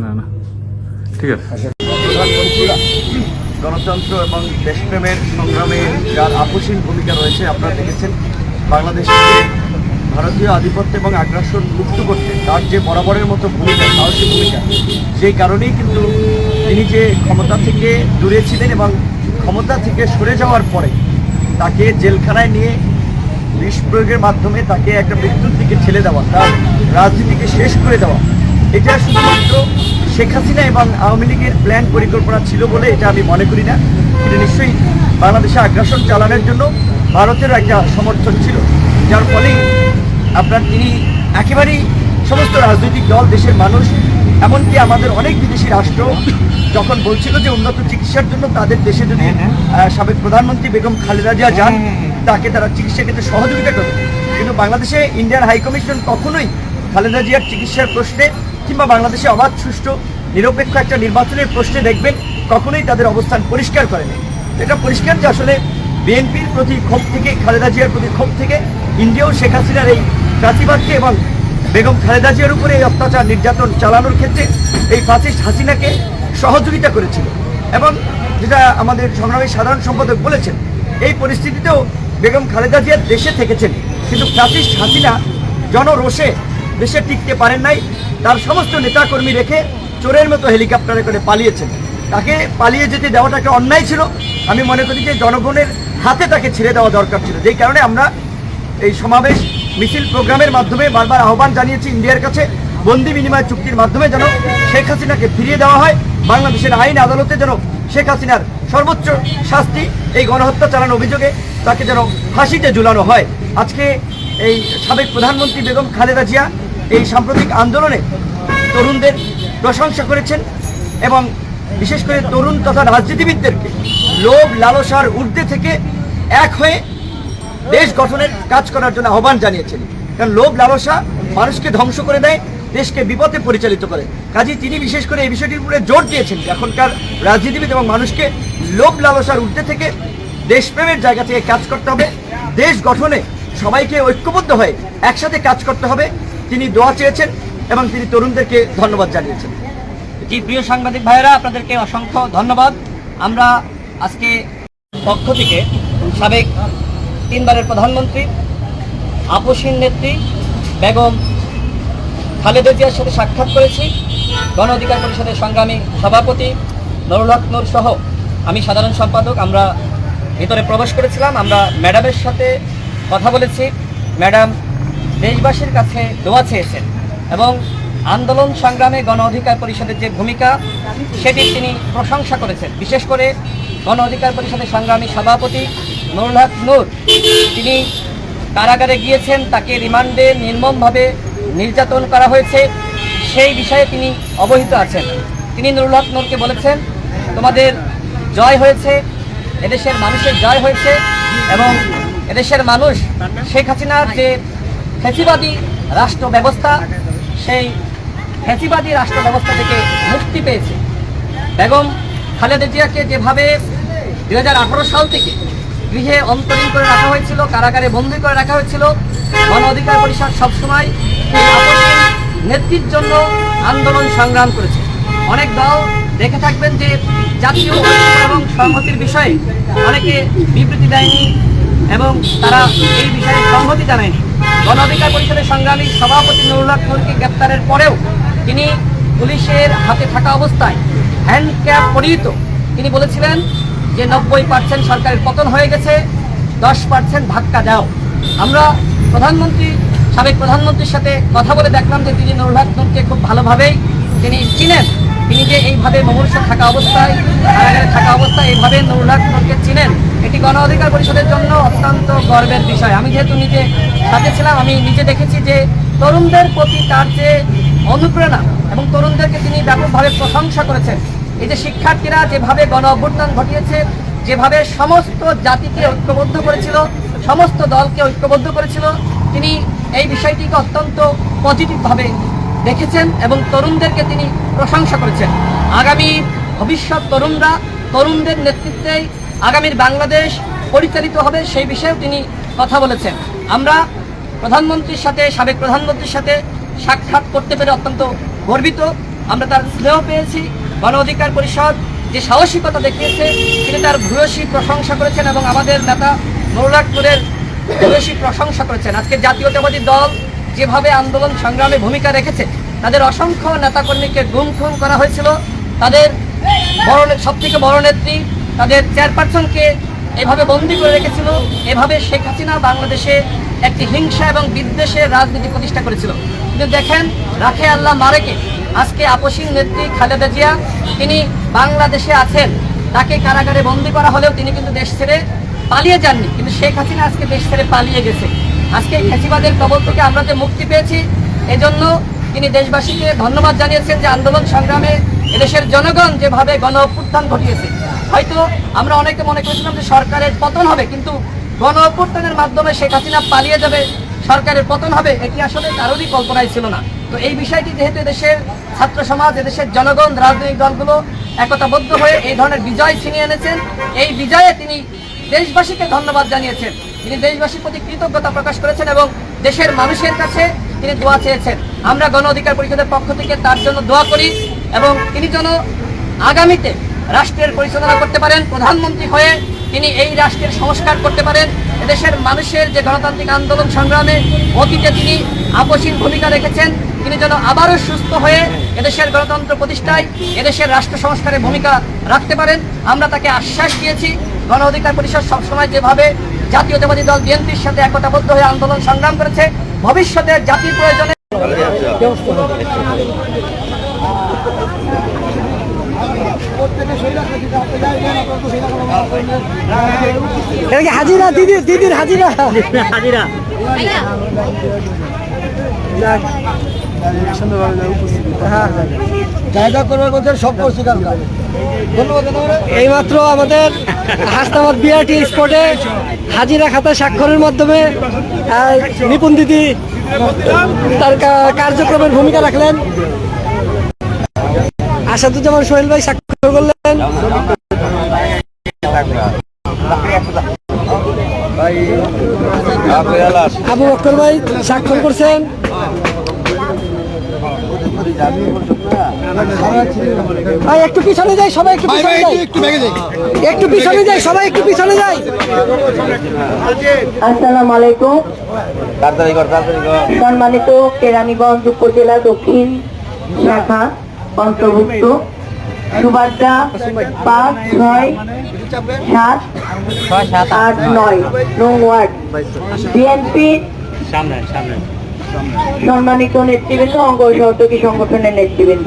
না না। ঠিক আছে। গণতন্ত্র এবং দেশপ্রেমের সংগ্রামে যার আপোষহীন ভূমিকা রয়েছে, আপনারা দেখেছেন বাংলাদেশে ভারতীয় আধিপত্য এবং আগ্রাসন মুক্ত করতে তার যে বরাবরের মতো ভূমিকা, সাহসী ভূমিকা, সেই কারণেই কিন্তু তিনি যে ক্ষমতা থেকে দূরে ছিলেন এবং ক্ষমতা থেকে সরে যাওয়ার পরে তাকে জেলখানায় নিয়ে বিষ প্রয়োগের মাধ্যমে তাকে একটা মৃত্যুর দিকে ঠেলে দেওয়া, তার রাজনীতিকে শেষ করে দেওয়া। এটা শুধুমাত্র শেখ হাসিনা এবং আওয়ামী লীগের প্ল্যান পরিকল্পনা ছিল বলে এটা আমি মনে করি না। এটা নিশ্চয়ই বাংলাদেশে আগ্রাসন চালানোর জন্য ভারতের একটা সমর্থন ছিল। যার ফলে আপনার তিনি একেবারেই সমস্ত রাজনৈতিক দল, দেশের মানুষ, এমনকি আমাদের অনেক বিদেশি রাষ্ট্র যখন বলছিল যে উন্নত চিকিৎসার জন্য তাদের দেশে যদি সাবেক প্রধানমন্ত্রী বেগম খালেদা জিয়া যান তাকে তারা চিকিৎসা ক্ষেত্রে সহযোগিতা করবে। কিন্তু বাংলাদেশে ইন্ডিয়ান হাইকমিশন কখনোই খালেদা জিয়ার চিকিৎসার প্রশ্নে কিংবা বাংলাদেশে অবাধ, সুষ্ঠু, নিরপেক্ষ একটা নির্বাচনের প্রশ্নে দেখবেন, কখনোই তাদের অবস্থান পরিষ্কার করেনি এটা পরিষ্কার যে আসলে বিএনপির প্রতি ক্ষোভ থেকে, খালেদা জিয়ার প্রতি ক্ষোভ থেকে ইন্ডিয়াও শেখ হাসিনার এই প্রাতিবাদকে এবং বেগম খালেদা জিয়ার উপরে এই অত্যাচার নির্যাতন চালানোর ক্ষেত্রে এই ফাসিস্ট হাসিনাকে সহযোগিতা করেছিল। এবং যেটা আমাদের সংগ্রামী সাধারণ সম্পাদক বলেছেন, এই পরিস্থিতিতেও বেগম খালেদা জিয়া দেশে থেকেছেন। কিন্তু ফ্যাসিস্ট হাসিনা জনরোষে দেশে টিকতে পারেন নাই। তার সমস্ত নেতাকর্মী রেখে চোরের মতো হেলিকপ্টারে করে পালিয়েছেন। তাকে পালিয়ে যেতে দেওয়াটা একটা অন্যায় ছিল। আমি মনে করি যে জনগণের হাতে তাকে ছেড়ে দেওয়া দরকার ছিল। যেই কারণে আমরা এই সমাবেশ মিছিল প্রোগ্রামের মাধ্যমে বারবার আহ্বান জানিয়েছি ইন্ডিয়ার কাছে, বন্দি বিনিময় চুক্তির মাধ্যমে যেন শেখ হাসিনাকে ফিরিয়ে দেওয়া হয়, বাংলাদেশের আইন আদালতে যেন শেখ হাসিনার সর্বোচ্চ শাস্তি এই গণহত্যা চালানোর অভিযোগে তাকে যেন ফাঁসিতে ঝুলানো হয়। আজকে এই সাবেক প্রধানমন্ত্রী বেগম খালেদা জিয়া এই সাম্প্রতিক আন্দোলনে তরুণদের প্রশংসা করেছেন এবং বিশেষ করে তরুণ তথা রাজনীতিবিদদেরকে লোভ, লালসার ঊর্ধ্বে থেকে এক হয়ে দেশ গঠনের কাজ করার জন্য আহ্বান জানিয়েছেন। কারণ লোভ, লালসা মানুষকে ধ্বংস করে দেয়, দেশকে বিপদে পরিচালিত করে। কাজে তিনি বিশেষ করে এই বিষয়টির উপরে জোর দিয়েছেন এখনকার রাজনীতিবিদ এবং মানুষকে লোভ, লালসার ঊর্ধ্বে থেকে দেশপ্রেমের জায়গা থেকে কাজ করতে হবে। দেশ গঠনে সবাইকে ঐক্যবদ্ধ হয়ে একসাথে কাজ করতে হবে। তিনি দোয়া চেয়েছেন এবং তিনি তরুণদেরকে ধন্যবাদ জানিয়েছেন। জি, প্রিয় সাংবাদিক ভাইয়েরা, আপনাদেরকে অসংখ্য ধন্যবাদ। আমরা আজকে পক্ষ থেকে সাবেক তিনবারের প্রধানমন্ত্রী, আপসীন নেত্রী বেগম খালেদা জিয়ার সাথে সাক্ষাৎ করেছি। গণ অধিকার পরিষদের সংগ্রামী সভাপতি নুরুল সহ আমি সাধারণ সম্পাদক। আমরা ভিতরে প্রবেশ করেছিলাম, আমরা ম্যাডামের সাথে কথা বলেছি। ম্যাডাম দেশবাসীর কাছে দোয়া চেয়েছেন এবং আন্দোলন সংগ্রামে গণ অধিকার পরিষদের যে ভূমিকা সেটির তিনি প্রশংসা করেছেন। বিশেষ করে গণ অধিকার পরিষদের সংগ্রামী সভাপতি নুরুল নূর, তিনি কারাগারে গিয়েছেন, তাকে রিমান্ডে নির্মমভাবে নির্যাতন করা হয়েছে। সেই বিষয়ে তিনি অবহিত আছেন। তিনি নুরুল নূরকে বলেছেন, তোমাদের জয় হয়েছে এদেশের মানুষের জয় হয়েছে এবং এদেশের মানুষ শেখ হাসিনার যে ফেসিবাদী রাষ্ট্র ব্যবস্থা, সেই ফেসিবাদী রাষ্ট্র ব্যবস্থা থেকে মুক্তি পেয়েছে। বেগম খালেদা জিয়াকে যেভাবে দু হাজার আঠারো সাল থেকে গৃহে অন্তরীণ করে রাখা হয়েছিল, কারাগারে বন্দি করে রাখা হয়েছিল, গণ অধিকার পরিষদ সবসময় নেত্রীর জন্য আন্দোলন সংগ্রাম করেছে। অনেক দল দেখে থাকবেন যে জাতীয় এবং সংহতির বিষয়ে অনেকে বিবৃতি দেয়নি এবং তারা এই বিষয়ে সংহতি জানায়নি। গণ অধিকার পরিষদের সংগ্রামী সভাপতি নুরুল্লাহ নূরকে গ্রেপ্তারের পরেও তিনি পুলিশের হাতে থাকা অবস্থায় হ্যান্ড ক্যাপ পরিহিত। তিনি বলেছিলেন যে নব্বই পার্সেন্ট সরকারের পতন হয়ে গেছে, দশ পার্সেন্ট ধাক্কা দাও। আমরা প্রধানমন্ত্রী, সাবেক প্রধানমন্ত্রীর সাথে কথা বলে দেখলাম যে তিনি নুরুল হক নূরকে খুব ভালোভাবেই তিনি চিনেন। তিনি যে এইভাবে মমর্ষ থাকা অবস্থায়, কারাগারে থাকা অবস্থায় এইভাবে নুরুল হক চিনেন, এটি গণ অধিকার পরিষদের জন্য অত্যন্ত গর্বের বিষয়। আমি যেহেতু নিজে সাথে ছিলাম, আমি নিজে দেখেছি যে তরুণদের প্রতি তার যে অনুপ্রেরণা এবং তরুণদেরকে তিনি ব্যাপকভাবে প্রশংসা করেছেন, এই যে শিক্ষার্থীরা যেভাবে গণ অভ্যুত্থান ঘটিয়েছে, যেভাবে সমস্ত জাতিকে ঐক্যবদ্ধ করেছিল, সমস্ত দলকে ঐক্যবদ্ধ করেছিল, তিনি এই বিষয়টিকে অত্যন্ত পজিটিভভাবে দেখেছেন এবং তরুণদেরকে তিনি প্রশংসা করেছেন। আগামী ভবিষ্যৎ তরুণরা তরুণদের নেতৃত্বেই আগামীর বাংলাদেশ পরিচালিত হবে সেই বিষয়েও তিনি কথা বলেছেন। আমরা প্রধানমন্ত্রীর সাথে, সাবেক প্রধানমন্ত্রীর সাথে সাক্ষাৎ করতে পেরে অত্যন্ত গর্বিত। আমরা তার স্নেহ পেয়েছি। গণ অধিকার পরিষদ যে সাহসিকতা দেখিয়েছে, তিনি তার ভূয়সী প্রশংসা করেছেন এবং আমাদের নেতা নুরুল্লাহপুরের ভূয়সী প্রশংসা করেছেন। আজকে জাতীয়তাবাদী দল যেভাবে আন্দোলন সংগ্রামে ভূমিকা রেখেছে, তাদের অসংখ্য নেতাকর্মীকে গুম খুন করা হয়েছিল, তাদের বড় সব থেকে বড় নেত্রী, তাদের চেয়ারপারসনকে এভাবে বন্দি করে রেখেছিল। এভাবে শেখ হাসিনা বাংলাদেশে একটি হিংসা এবং বিদ্বেষের রাজনীতি প্রতিষ্ঠা করেছিল। কিন্তু দেখেন, রাখে আল্লাহ মারেকে। আজকে আপসীন নেত্রী খালেদা জিয়া, তিনি বাংলাদেশে আছেন। তাকে কারাগারে বন্দি করা হলেও তিনি কিন্তু দেশ ছেড়ে পালিয়ে যাননি। কিন্তু শেখ হাসিনা আজকে দেশ ছেড়ে পালিয়ে গেছে। আজকে ফ্যাসিবাদের কবল থেকে আমরা যে মুক্তি পেয়েছি, এজন্য তিনি দেশবাসীকে ধন্যবাদ জানিয়েছেন যে আন্দোলন সংগ্রামে এদেশের জনগণ যেভাবে গণ অভ্যুত্থান ঘটিয়েছে। হয়তো আমরা অনেকে মনে করেছিলাম যে সরকারের পতন হবে, কিন্তু গণ অভ্যুত্থানের মাধ্যমে শেখ হাসিনা পালিয়ে যাবে, সরকারের পতন হবে, এটি আসলে কারোরই কল্পনায় ছিল না। তো এই বিষয়টি যেহেতু দেশের ছাত্র সমাজ, এদেশের জনগণ, রাজনৈতিক দলগুলো একতাবদ্ধ হয়ে এই ধরনের বিজয় ছিনিয়ে এনেছেন, এই বিজয়ে তিনি দেশবাসীকে ধন্যবাদ জানিয়েছেন। তিনি দেশবাসীর প্রতি কৃতজ্ঞতা প্রকাশ করেছেন এবং দেশের মানুষের কাছে তিনি দোয়া চেয়েছেন। আমরা গণ অধিকার পরিষদের পক্ষ থেকে তার জন্য দোয়া করি এবং তিনি যেন আগামীতে রাষ্ট্রের পরিচালনা করতে পারেন, প্রধানমন্ত্রী হয়ে তিনি এই রাষ্ট্রের সংস্কার করতে পারেন। এদেশের মানুষের যে গণতান্ত্রিক আন্দোলন সংগ্রামে অতীতে তিনি আপসীন ভূমিকা রেখেছেন, তিনি যেন আবারও সুস্থ হয়ে এদেশের গণতন্ত্র প্রতিষ্ঠায়, এদেশের রাষ্ট্র সংস্কারে ভূমিকা রাখতে পারেন। আমরা তাকে আশ্বাস দিয়েছি, গণ অধিকার পরিষদ সবসময় যেভাবে জাতীয়তাবাদী দল বিএনপির সাথে একতাবদ্ধ হয়ে আন্দোলন সংগ্রাম করেছে। ভবিষ্যতে জাতির প্রয়োজনে হাজিরা দিদির দিদির হাজিরা। জায়গা করবার মধ্যে সব করছি কালকা। এইমাত্র আমাদের হাসনাবাদ বিআরটি স্পটে হাজিরা খাতা স্বাক্ষরের মাধ্যমে নিপুণ দিদি তার কার্যক্রমের ভূমিকা রাখলেন। আসাদুজ্জামান সোহেল ভাই স্বাক্ষর করলেন। আবু বক্কর ভাই স্বাক্ষর করছেন। ভাই একটু পিছনে যাই সবাই একটু পিছনে যাই। একটু পিছনে যাই সবাই একটু পিছনে যাই। আসসালামু আলাইকুম। সম্মানিত কেরানীগঞ্জ উপজেলা দক্ষিণ শাখা অন্তর্ভুক্ত সুবাড্ডা পাঁচ ছয় সাত আট নয় নং ওয়ার্ড। বিএনপি সম্মানিত নেতৃবৃন্দ অঙ্গ সহযোগী সংগঠনের নেতৃবৃন্দ।